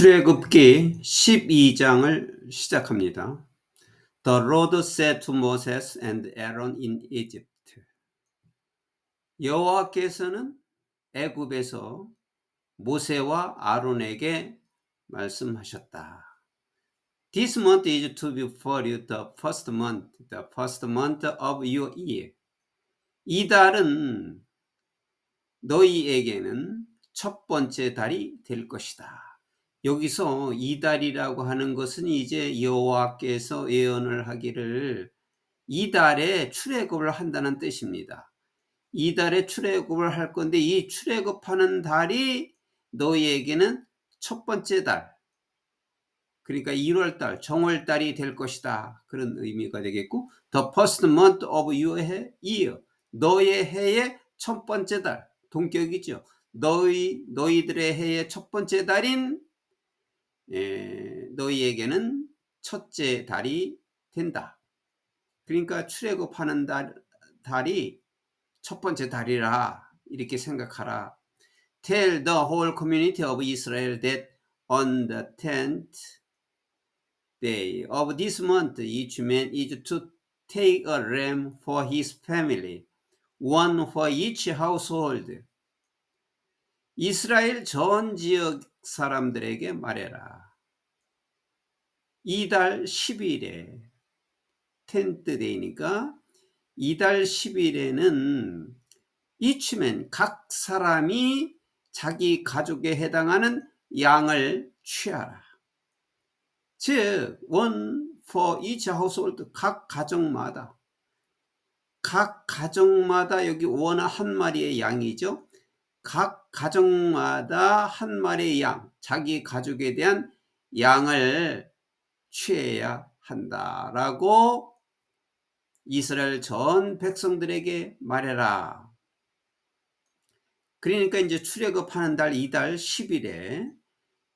출애굽기 12장을 시작합니다. The Lord said to Moses and Aaron in Egypt. 여호와께서는 애굽에서 모세와 아론에게 말씀하셨다. This month is to be for you the first month, the first month of your year. 이 달은 너희에게는 첫 번째 달이 될 것이다. 여기서 이달이라고 하는 것은 이제 여호와께서 예언을 하기를 이달에 출애굽을 한다는 뜻입니다. 이달에 출애굽을 할 건데 이 출애굽하는 달이 너희에게는 첫 번째 달. 그러니까 1월 달, 정월 달이 될 것이다. 그런 의미가 되겠고 the first month of your year. 너의 해의 첫 번째 달. 동격이죠. 너희 너희들의 해의 첫 번째 달인 에, 너희에게는 첫째 달이 된다. 그러니까 출애굽하는 달, 달이 첫 번째 달이라 이렇게 생각하라. Tell the whole community of Israel that on the tenth day of this month each man is to take a ram for his family, one for each household. 이스라엘 전 지역 사람들에게 말해라. 이달 10일에 텐트 데이니까 이달 10일에는 이치면 각 사람이 자기 가족에 해당하는 양을 취하라. 즉, one for each household, 각 가정마다, 각 가정마다 여기 원 한 마리의 양이죠. 각 가정마다 한 마리의 양, 자기 가족에 대한 양을 취해야 한다라고 이스라엘 전 백성들에게 말해라. 그러니까 이제 출애굽하는 달 이달 10일에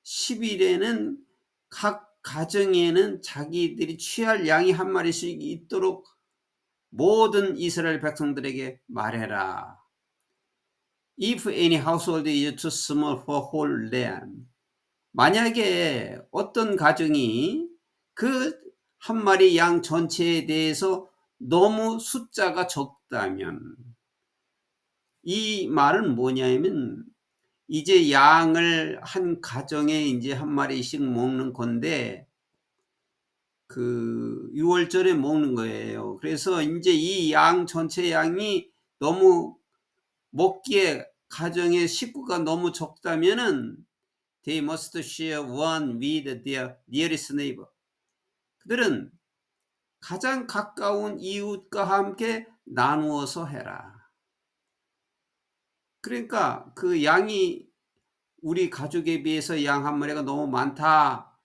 10일에는 각 가정에는 자기들이 취할 양이 한 마리씩 있도록 모든 이스라엘 백성들에게 말해라. If any household is too small for whole lamb. 만약에 어떤 가정이 그 한 마리 양 전체에 대해서 너무 숫자가 적다면 이 말은 뭐냐면 이제 양을 한 가정에 이제 한 마리씩 먹는 건데 그 6월절에 먹는 거예요. 그래서 이제 이 양 전체 양이 너무 먹기에 가정의 식구가 너무 적다면은 they must share one with their nearest neighbor. 그들은 가장 가까운 이웃과 함께 나누어서 해라. 그러니까 그 양이 우리 가족에 비해서 양 한 마리가 너무 많다.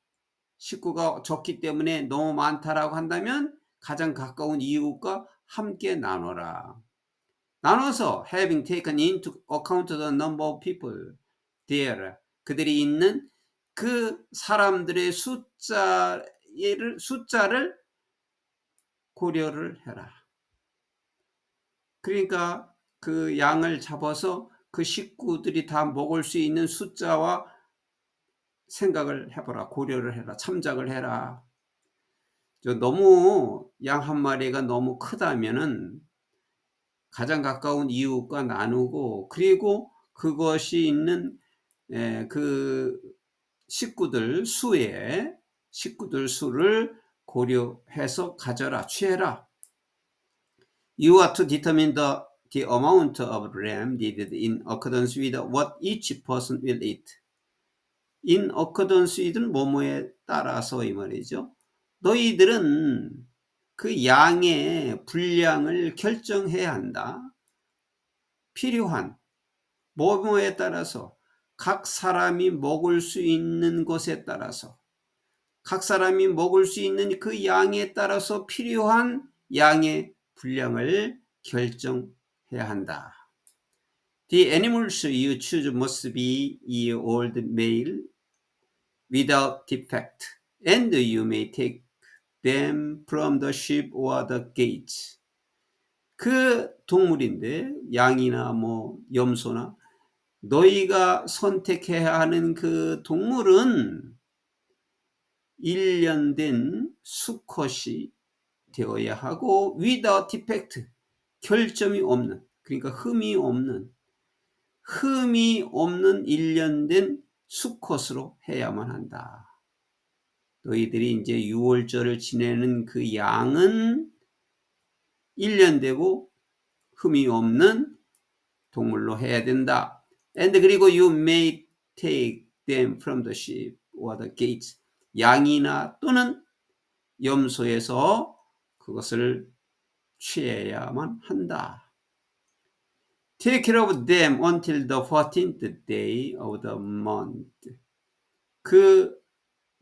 식구가 적기 때문에 너무 많다라고 한다면 가장 가까운 이웃과 함께 나눠라. 나눠서 having taken into account the number of people there 그들이 있는 그 사람들의 숫자를 숫자를 고려를 해라. 그러니까 그 양을 잡아서 그 식구들이 다 먹을 수 있는 숫자와 생각을 해보라. 고려를 해라. 참작을 해라. 너무 양 한 마리가 너무 크다면은 가장 가까운 이웃과 나누고 그리고 그것이 있는 그 식구들 수에 식구들 수를 고려해서 가져라 취해라. You are to determine the, the amount of ram needed in accordance with what each person will eat. In accordance with 뭐뭐에 따라서 이 말이죠. 너희들은 그 양의 분량을 결정해야 한다. 필요한 뭐뭐에 따라서 각 사람이 먹을 수 있는 것에 따라서 각 사람이 먹을 수 있는 그 양에 따라서 필요한 양의 분량을 결정해야 한다. The animals you choose must be a old male without defect, and you may take them from the sheep or the gates. 그 동물인데 양이나 뭐 염소나 너희가 선택해야 하는 그 동물은 1년 된 수컷이 되어야 하고 without defect 결점이 없는 그러니까 흠이 없는 흠이 없는 1년 된 수컷으로 해야만 한다. 너희들이 이제 6월절을 지내는 그 양은 1년 되고 흠이 없는 동물로 해야 된다. And 그리고 you may take them from the sheep or the gates. 양이나 또는 염소에서 그것을 취해야만 한다. Take care of them until the 14th day of the month. 그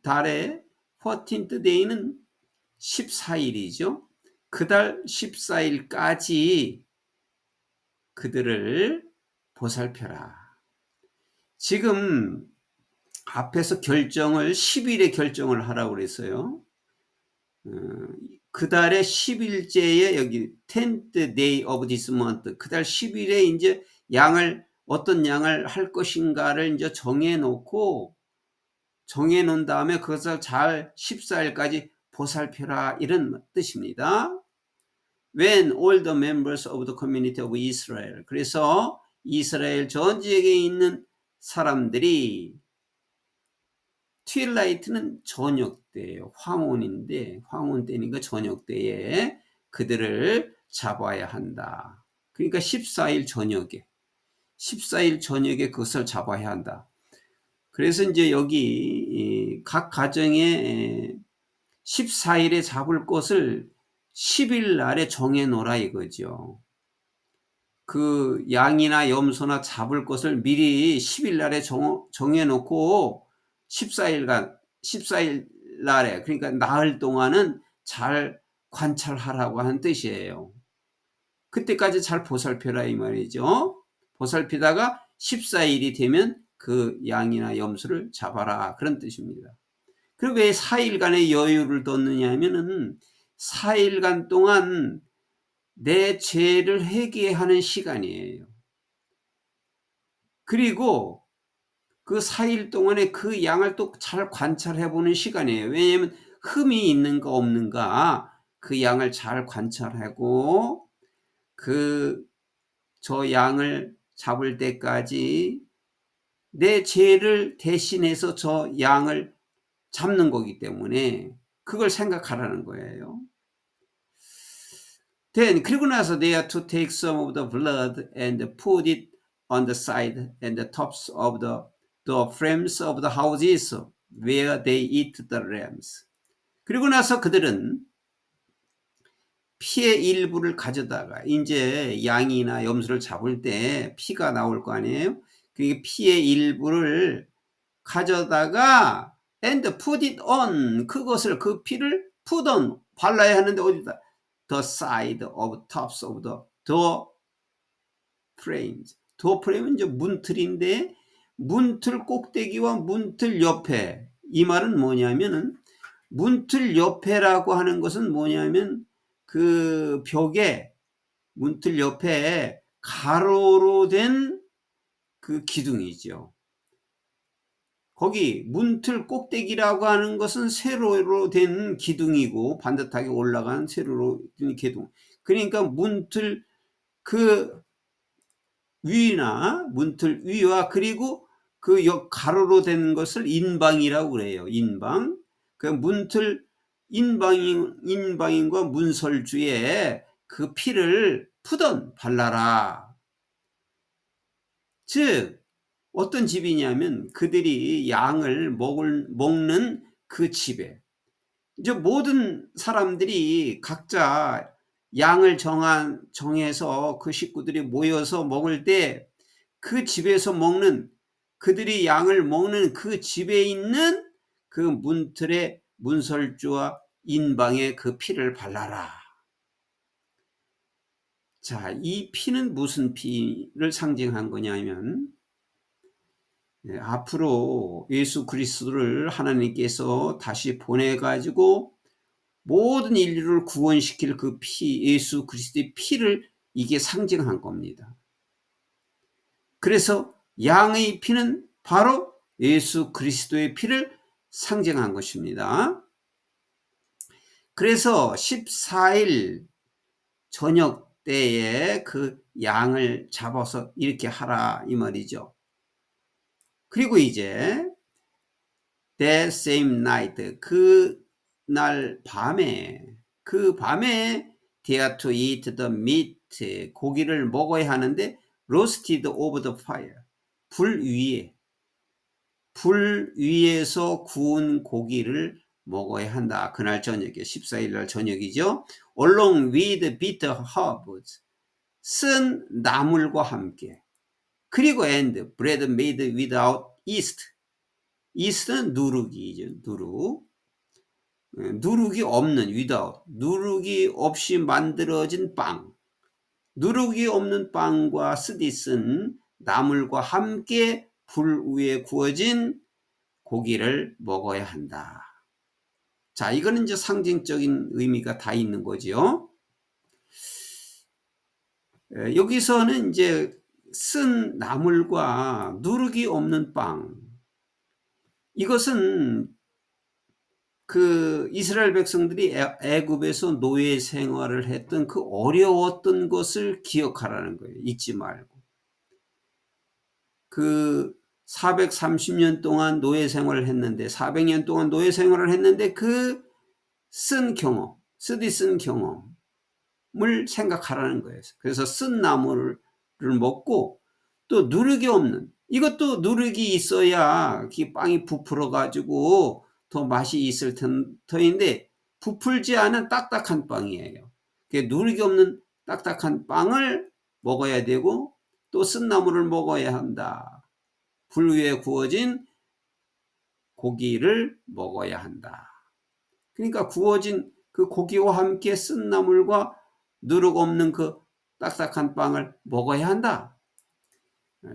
달의 14th day는 14일이죠. 그달 14일까지 그들을 보살펴라. 지금 앞에서 결정을 10일에 결정을 하라고 그랬어요. 어, 그 달의 10일째에 여기 10th day of this month 그달 10일에 이제 양을 어떤 양을 할 것인가를 이제 정해 놓고 정해 놓은 다음에 그것을 잘 14일까지 보살펴라 이런 뜻입니다. When all the members of the community of Israel 그래서 이스라엘 전 지역에 있는 사람들이 트윌라이트는 저녁 때예요. 황혼인데 황혼 때니까 저녁 때에 그들을 잡아야 한다. 그러니까 14일 저녁에 14일 저녁에 그것을 잡아야 한다. 그래서 이제 여기 각 가정에 14일에 잡을 것을 10일 날에 정해 놓으라 이거죠. 그 양이나 염소나 잡을 것을 미리 10일 날에 정, 정해 놓고 14일간 14일 날에 그러니까 나흘 동안은 잘 관찰하라고 하는 뜻이에요. 그때까지 잘 보살펴라 이 말이죠. 보살피다가 14일이 되면 그 양이나 염소를 잡아라 그런 뜻입니다. 그리고 왜 4일간의 여유를 뒀느냐 하면은 4일간 동안 내 죄를 회개하는 시간이에요. 그리고 그 4일 동안에 그 양을 또 잘 관찰해 보는 시간이에요. 왜냐하면 흠이 있는가 없는가 그 양을 잘 관찰하고 그 저 양을 잡을 때까지 내 죄를 대신해서 저 양을 잡는 거기 때문에 그걸 생각하라는 거예요. Then 그리고 나서 they are to take some of the blood and put it on the side and the tops of the the frames of the houses where they eat the lambs. 그리고 나서 그들은 피의 일부를 가져다가 이제 양이나 염소를 잡을 때 피가 나올 거 아니에요? 그 피의 일부를 가져다가 and put it on. 그것을 그 피를 put on 발라야 하는데 어디다? The side of tops of the door frames. Door frame은 이제 문틀인데 문틀 꼭대기와 문틀 옆에. 이 말은 뭐냐면은 문틀 옆에라고 하는 것은 뭐냐면 그 벽에 문틀 옆에 가로로 된 그 기둥이죠. 거기 문틀 꼭대기라고 하는 것은 세로로 된 기둥이고 반듯하게 올라간 세로로 된 기둥. 그러니까 문틀 그 위나 문틀 위와 그리고 그 가로로 된 것을 인방이라고 그래요. 인방. 그 문틀 인방인, 인방인과 문설주에 그 피를 푸던 발라라. 즉, 어떤 집이냐면 그들이 양을 먹을, 먹는 그 집에 이제 모든 사람들이 각자 양을 정한, 정해서 그 식구들이 모여서 먹을 때 그 집에서 먹는 그들이 양을 먹는 그 집에 있는 그 문틀의 문설주와 인방에 그 피를 발라라. 자, 이 피는 무슨 피를 상징한 거냐면 예, 앞으로 예수 그리스도를 하나님께서 다시 보내가지고 모든 인류를 구원시킬 그 피, 예수 그리스도의 피를 이게 상징한 겁니다. 그래서 양의 피는 바로 예수 그리스도의 피를 상징한 것입니다. 그래서 14일 저녁 때에 그 양을 잡아서 이렇게 하라 이 말이죠. 그리고 이제 that same night 그 날 밤에 그 밤에 they to eat the meat 고기를 먹어야 하는데 roasted over the fire 불 위에 불 위에서 구운 고기를 먹어야 한다. 그날 저녁에 14일 날 저녁이죠. along with bitter herbs 쓴 나물과 함께 그리고 and bread made without yeast yeast는 누룩이죠. 누룩 누룩이 없는 without 누룩이 없이 만들어진 빵 누룩이 없는 빵과 쓰디 쓴 나물과 함께 불 위에 구워진 고기를 먹어야 한다. 자, 이거는 이제 상징적인 의미가 다 있는 거지요. 여기서는 이제 쓴 나물과 누룩이 없는 빵. 이것은 그 이스라엘 백성들이 애굽에서 노예 생활을 했던 그 어려웠던 것을 기억하라는 거예요. 잊지 말고. 그 430년 동안 노예 생활을 했는데 400년 동안 노예 생활을 했는데 그 쓴 경험, 쓰디 쓴 경험을 생각하라는 거예요. 그래서 쓴 나무를 먹고 또 누룩이 없는 이것도 누룩이 있어야 이 빵이 부풀어 가지고 더 맛이 있을 터인데 부풀지 않은 딱딱한 빵이에요. 누룩이 없는 딱딱한 빵을 먹어야 되고 또 쓴 나무를 먹어야 한다. 불 위에 구워진 고기를 먹어야 한다. 그러니까 구워진 그 고기와 함께 쓴 나물과 누룩 없는 그 딱딱한 빵을 먹어야 한다.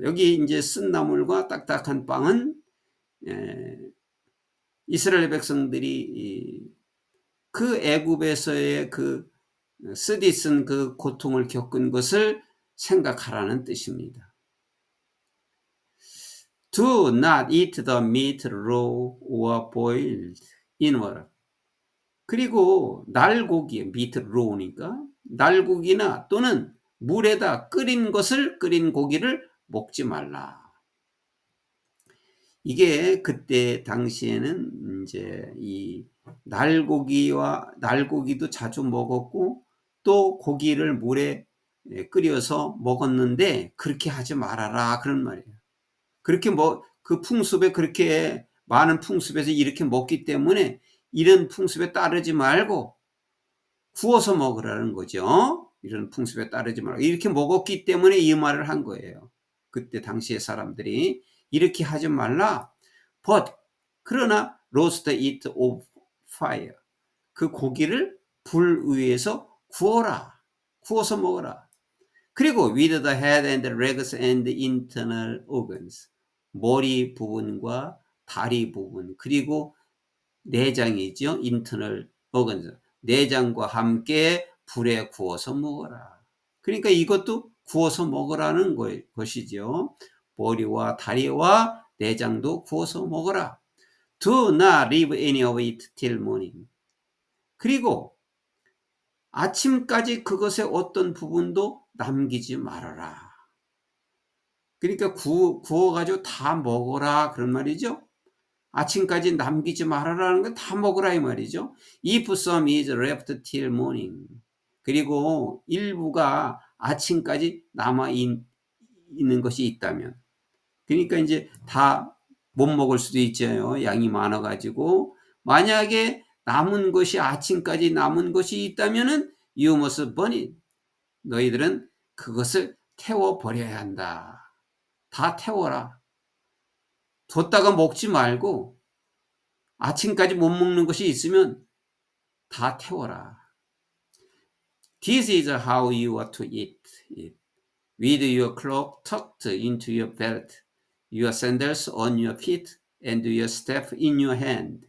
여기 이제 쓴 나물과 딱딱한 빵은 이스라엘 백성들이 그 애굽에서의 그 쓰디 쓴 그 고통을 겪은 것을 생각하라는 뜻입니다. Do not eat the meat raw or boiled in water. 그리고 날고기, meat raw니까 날고기나 또는 물에다 끓인 것을 끓인 고기를 먹지 말라. 이게 그때 당시에는 이제 이 날고기와 날고기도 자주 먹었고 또 고기를 물에 끓여서 먹었는데 그렇게 하지 말아라 그런 말이에요. 그렇게 뭐 그 풍습에 그렇게 많은 풍습에서 이렇게 먹기 때문에 이런 풍습에 따르지 말고 구워서 먹으라는 거죠. 이런 풍습에 따르지 말고 이렇게 먹었기 때문에 이 말을 한 거예요. 그때 당시의 사람들이 이렇게 하지 말라. But 그러나 roast it of fire 그 고기를 불 위에서 구워라. 구워서 먹어라. 그리고 with the head and the legs and the internal organs 머리 부분과 다리 부분 그리고 내장이죠. 인터널 어건 내장과 함께 불에 구워서 먹어라. 그러니까 이것도 구워서 먹으라는 것이죠. 머리와 다리와 내장도 구워서 먹어라. Do not leave any of it till morning. 그리고 아침까지 그것의 어떤 부분도 남기지 말아라. 그러니까 구, 구워가지고 다 먹어라 그런 말이죠. 아침까지 남기지 말아라는 거다 먹으라 이 말이죠. If some is left till morning. 그리고 일부가 아침까지 남아 있 는 것이 있다면. 그러니까 이제 다 못 먹을 수도 있죠. 양이 많아가지고. 만약에 남은 것이 아침까지 남은 것이 있다면은 you must burn it. 너희들은 그것을 태워 버려야 한다. 다 태워라. 뒀다가 먹지 말고 아침까지 못 먹는 것이 있으면 다 태워라. This is how you are to eat it. With your cloak tucked into your belt, your sandals on your feet, and your staff in your hand.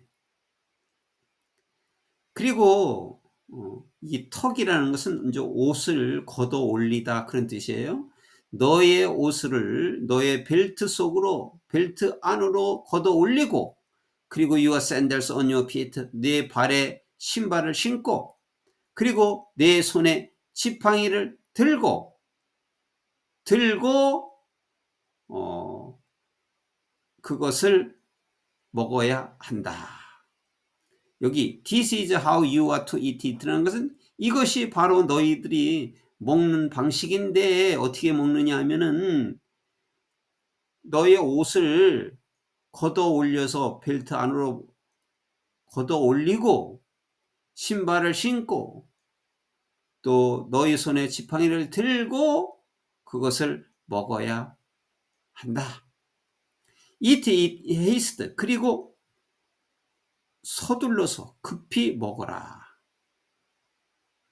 그리고 어, 이 턱이라는 것은 이제 옷을 걷어 올리다 그런 뜻이에요. 너의 옷을 너의 벨트 속으로 벨트 안으로 걷어 올리고 그리고 your sandals on your feet 내 발에 신발을 신고 그리고 내 손에 지팡이를 들고 들고 어 그것을 먹어야 한다. 여기 this is how you are to eat it라는 것은 이것이 바로 너희들이 먹는 방식인데 어떻게 먹느냐 하면은 너의 옷을 걷어 올려서 벨트 안으로 걷어 올리고 신발을 신고 또 너희 손에 지팡이를 들고 그것을 먹어야 한다. eat it haste 그리고 서둘러서 급히 먹어라.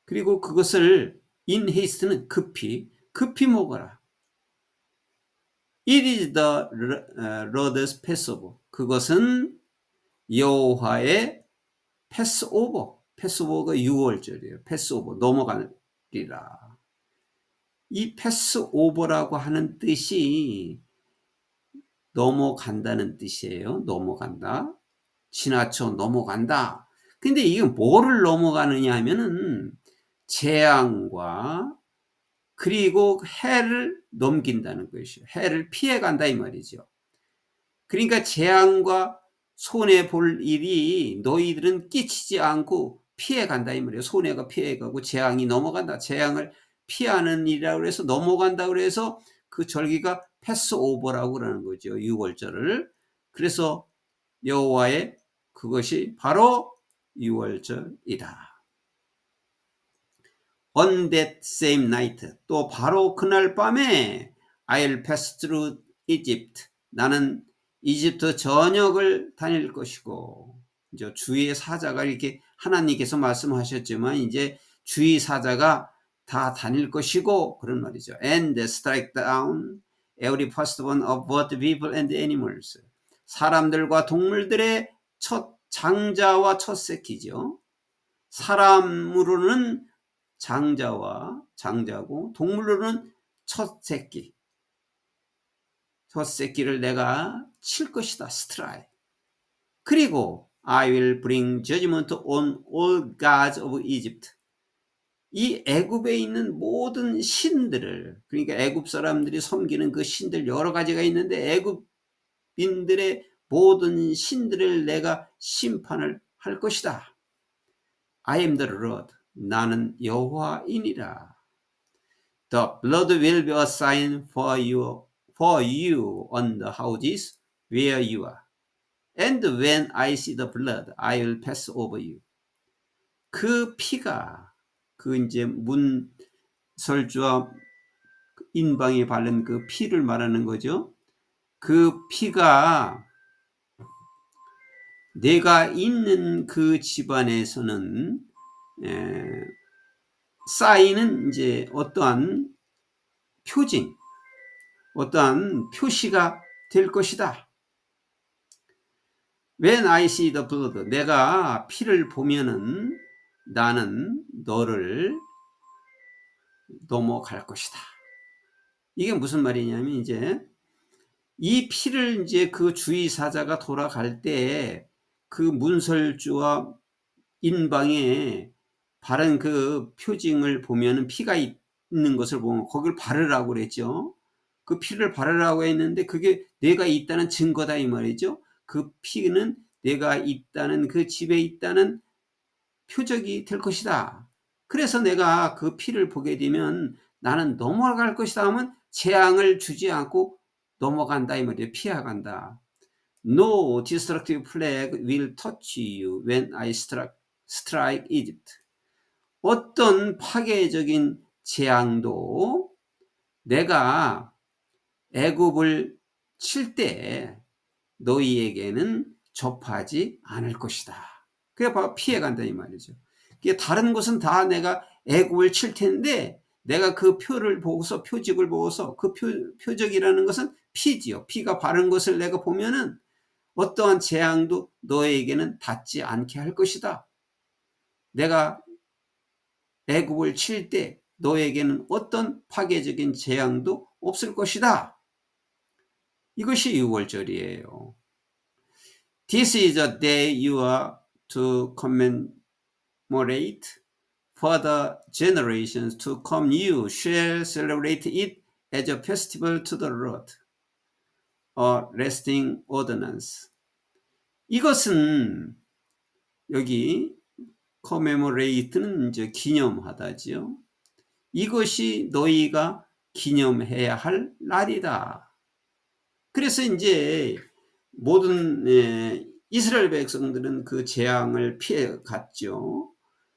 그리고 그것을 haste는 급히 급히 먹어라. It is the Lord's Passover. 그것은 여호와의 패스오버. 패스오버가 6월절이에요. 패스오버 넘어가리라. 이 패스오버라고 하는 뜻이 넘어간다는 뜻이에요. 넘어간다. 지나쳐 넘어간다. 근데 이게 뭐를 넘어가느냐 하면은 재앙과 그리고 해를 넘긴다는 것이요. 해를 피해 간다 이 말이죠. 그러니까 재앙과 손해 볼 일이 너희들은 끼치지 않고 피해 간다 이 말이에요. 손해가 피해 가고 재앙이 넘어간다. 재앙을 피하는 일이라고 해서 넘어간다 그래서 그 절기가 패스 오버라고 그러는 거죠. 6월절을. 그래서 여호와의 그것이 바로 6월절이다. On that same night 또 바로 그날 밤에 I'll pass through Egypt 나는 이집트 전역을 다닐 것이고 이제 주의 사자가 이렇게 하나님께서 말씀하셨지만 이제 주의 사자가 다 다닐 것이고 그런 말이죠. And strike down every firstborn of both people and animals. 사람들과 동물들의 첫 장자와 첫 새끼죠. 사람으로는 장자와 장자고 동물로는 첫 새끼. 첫 새끼를 내가 칠 것이다. 스트라이. 그리고 I will bring judgment on all gods of Egypt. 이 애굽에 있는 모든 신들을 그러니까 애굽 사람들이 섬기는 그 신들 여러 가지가 있는데 애굽인들의 모든 신들을 내가 심판을 할 것이다. I am the Lord. 나는 여호와이니라. The blood will be a sign for you, for you on the houses where you are. And when I see the blood, I will pass over you. 그 피가 그 이제 문설주와 인방에 바른 그 피를 말하는 거죠. 그 피가 내가 있는 그 집안에서는 에, 쌓이는 이제 어떠한 표징, 어떠한 표시가 될 것이다. When I see the blood, 내가 피를 보면은 나는 너를 넘어갈 것이다. 이게 무슨 말이냐면 이제 이 피를 이제 그 주의 사자가 돌아갈 때 그 문설주와 인방에 바른 그 표징을 보면은 피가 있는 것을 보면 거기를 바르라고 그랬죠. 그 피를 바르라고 했는데 그게 내가 있다는 증거다 이 말이죠. 그 피는 내가 있다는 그 집에 있다는 표적이 될 것이다. 그래서 내가 그 피를 보게 되면 나는 넘어갈 것이다 하면 재앙을 주지 않고 넘어간다 이 말이에요. 피해간다. No destructive plague will touch you when I strike, Egypt. 어떤 파괴적인 재앙도 내가 애굽을 칠 때 너희에게는 접하지 않을 것이다. 그게 바로 피해간다 이 말이죠. 다른 것은 다 내가 애굽을 칠 텐데 내가 그 표를 보고서 표직을 보고서 그 표, 표적이라는 것은 피지요. 피가 바른 것을 내가 보면은 어떠한 재앙도 너에게는 닿지 않게 할 것이다. 내가 애굽을 칠 때 너에게는 어떤 파괴적인 재앙도 없을 것이다. 이것이 6월절이에요. This is a day you are to commemorate for the generations to come. You shall celebrate it as a festival to the Lord, a lasting ordinance. 이것은 여기 commemorate는 이제 기념하다지요. 이것이 너희가 기념해야 할 날이다. 그래서 이제 모든 예, 이스라엘 백성들은 그 재앙을 피해 갔죠.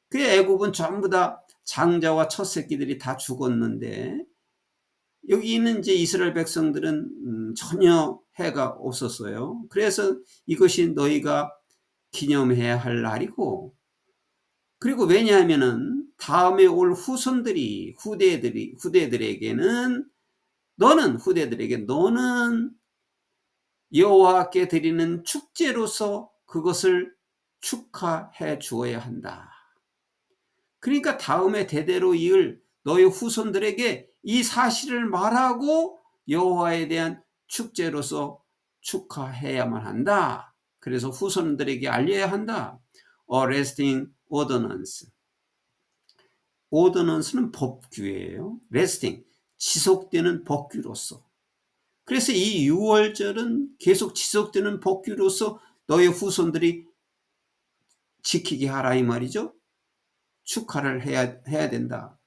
그 애굽은 전부 다 장자와 첫 새끼들이 다 죽었는데 여기 있는 이제 이스라엘 백성들은 음, 전혀 해가 없었어요. 그래서 이것이 너희가 기념해야 할 날이고 그리고 왜냐하면은 다음에 올 후손들이 후대들이 후대들에게는 너는 후대들에게 너는 여호와께 드리는 축제로서 그것을 축하해 주어야 한다. 그러니까 다음에 대대로 이을 너의 후손들에게 이 사실을 말하고 여호와에 대한 축제로서 축하해야만 한다. 그래서 후손들에게 알려야 한다. A lasting ordinance. ordinance는 법규예요. lasting, 지속되는 법규로서. 그래서 이 6월절은 계속 지속되는 법규로서 너의 후손들이 지키게 하라 이 말이죠. 축하를 해야, 해야 된다.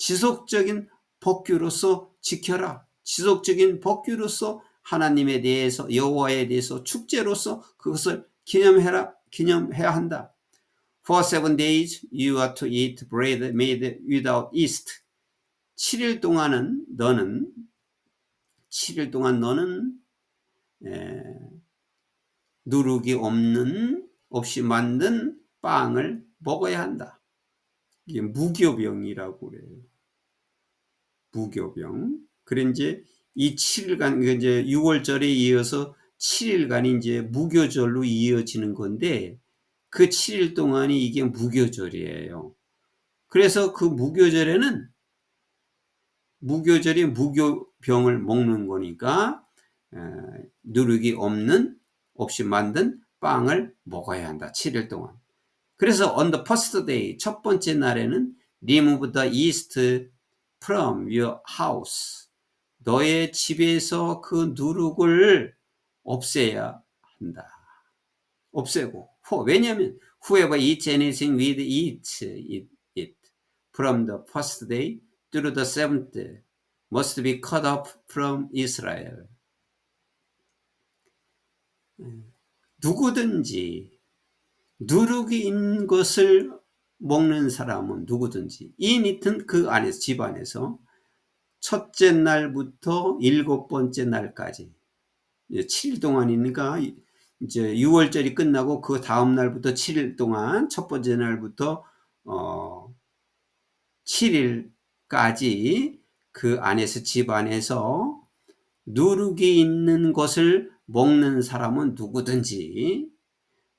지속적인 법규로서 지켜라. 지속적인 법규로서 하나님에 대해서 여호와에 대해서 축제로서 그것을 기념해라 기념해야 한다. For seven days you are to eat bread made without yeast. 7일 동안은 너는 7일 동안 너는 에, 누룩이 없는 없이 만든 빵을 먹어야 한다. 이게 무교병이라고 그래요. 무교병. 그래 이제 이 7일간 이제 6월절에 이어서 7일간이 이제 무교절로 이어지는 건데 그 7일 동안이 이게 무교절이에요. 그래서 그 무교절에는 무교절이 무교병을 먹는 거니까 누룩이 없는 없이 만든 빵을 먹어야 한다. 7일 동안. 그래서 on the first day 첫 번째 날에는 remove the yeast from your house. 너의 집에서 그 누룩을 없애야 한다. 없애고. 왜냐하면 whoever eats anything with eat it from the first day through the seventh must be cut off from Israel. 누구든지 누룩이 있는 것을 먹는 사람은 누구든지 이 니튼 그 안에서 집 안에서 첫째 날부터 일곱 번째 날까지 7일 동안이니까 이제 6월절이 끝나고 그 다음 날부터 7일 동안 첫 번째 날부터 어 7일까지 그 안에서 집 안에서 누룩이 있는 것을 먹는 사람은 누구든지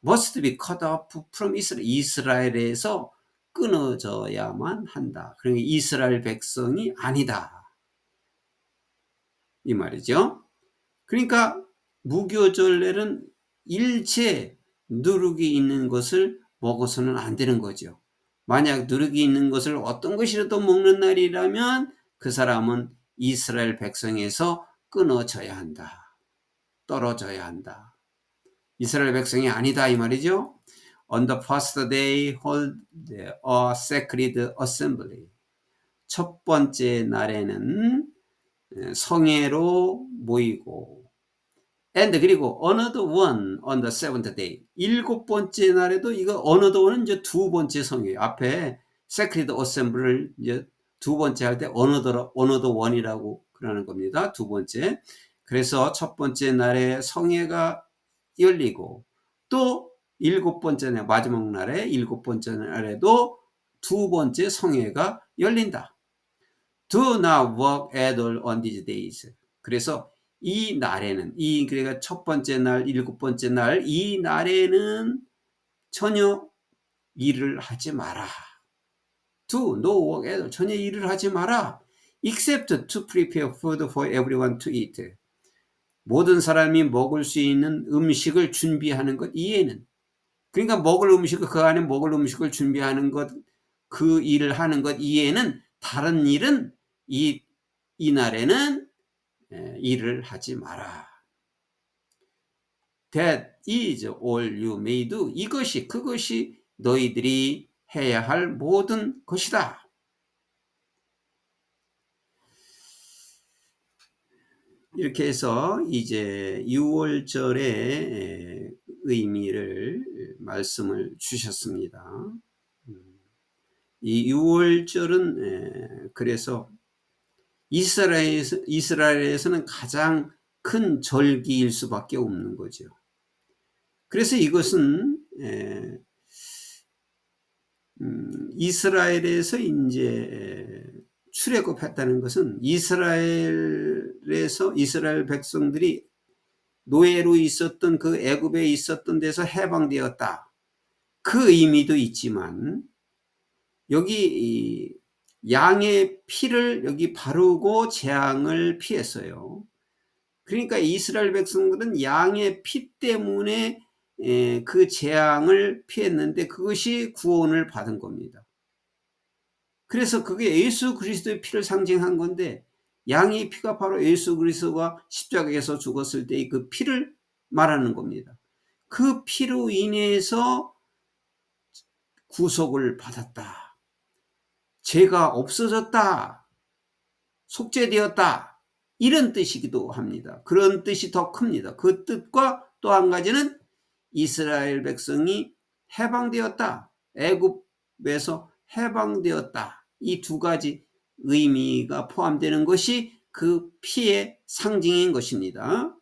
must be cut off from Israel. 이스라엘에서 끊어져야만 한다. 그러니까 이스라엘 백성이 아니다. 이 말이죠. 그러니까 무교절에는 일체 누룩이 있는 것을 먹어서는 안 되는 거죠. 만약 누룩이 있는 것을 어떤 것이라도 먹는 날이라면 그 사람은 이스라엘 백성에서 끊어져야 한다. 떨어져야 한다. 이스라엘 백성이 아니다 이 말이죠. On the first day hold a sacred assembly. 첫 번째 날에는 성회로 모이고 and 그리고 another one on the seventh day. 일곱 번째 날에도 이거 another one은 이제 두 번째 성회. 앞에 sacred assembly를 이제 두 번째 할 때 another another one이라고 그러는 겁니다. 두 번째. 그래서 첫 번째 날에 성회가 열리고 또 일곱 번째 날 마지막 날에 일곱 번째 날에도 두 번째 성회가 열린다. Do not work at all on these days. 그래서 이 날에는 이 그러니까 첫 번째 날, 일곱 번째 날 이 날에는 전혀 일을 하지 마라. Do no work at all. 전혀 일을 하지 마라. except to prepare food for everyone to eat. 모든 사람이 먹을 수 있는 음식을 준비하는 것 이해는 그러니까 먹을 음식을 그 안에 먹을 음식을 준비하는 것 그 일을 하는 것 이해는 다른 일은 이 이날에는 에, 일을 하지 마라. That is all you may do. 이것이 그것이 너희들이 해야 할 모든 것이다. 이렇게 해서 이제 6월절의 의미를 말씀을 주셨습니다. 이 6월절은 그래서 이스라엘에서, 이스라엘에서는 가장 큰 절기일 수밖에 없는 거죠. 그래서 이것은 음, 이스라엘에서 이제 출애굽했다는 것은 이스라엘에서 이스라엘 백성들이 노예로 있었던 그 애굽에 있었던 데서 해방되었다. 그 의미도 있지만 여기 양의 피를 여기 바르고 재앙을 피했어요. 그러니까 이스라엘 백성들은 양의 피 때문에 그 재앙을 피했는데 그것이 구원을 받은 겁니다. 그래서 그게 예수 그리스도의 피를 상징한 건데 양의 피가 바로 예수 그리스도가 십자가에서 죽었을 때의 그 피를 말하는 겁니다. 그 피로 인해서 구속을 받았다. 죄가 없어졌다. 속죄되었다. 이런 뜻이기도 합니다. 그런 뜻이 더 큽니다. 그 뜻과 또 한 가지는 이스라엘 백성이 해방되었다. 애굽에서 해방되었다. 이 두 가지 의미가 포함되는 것이 그 피의 상징인 것입니다.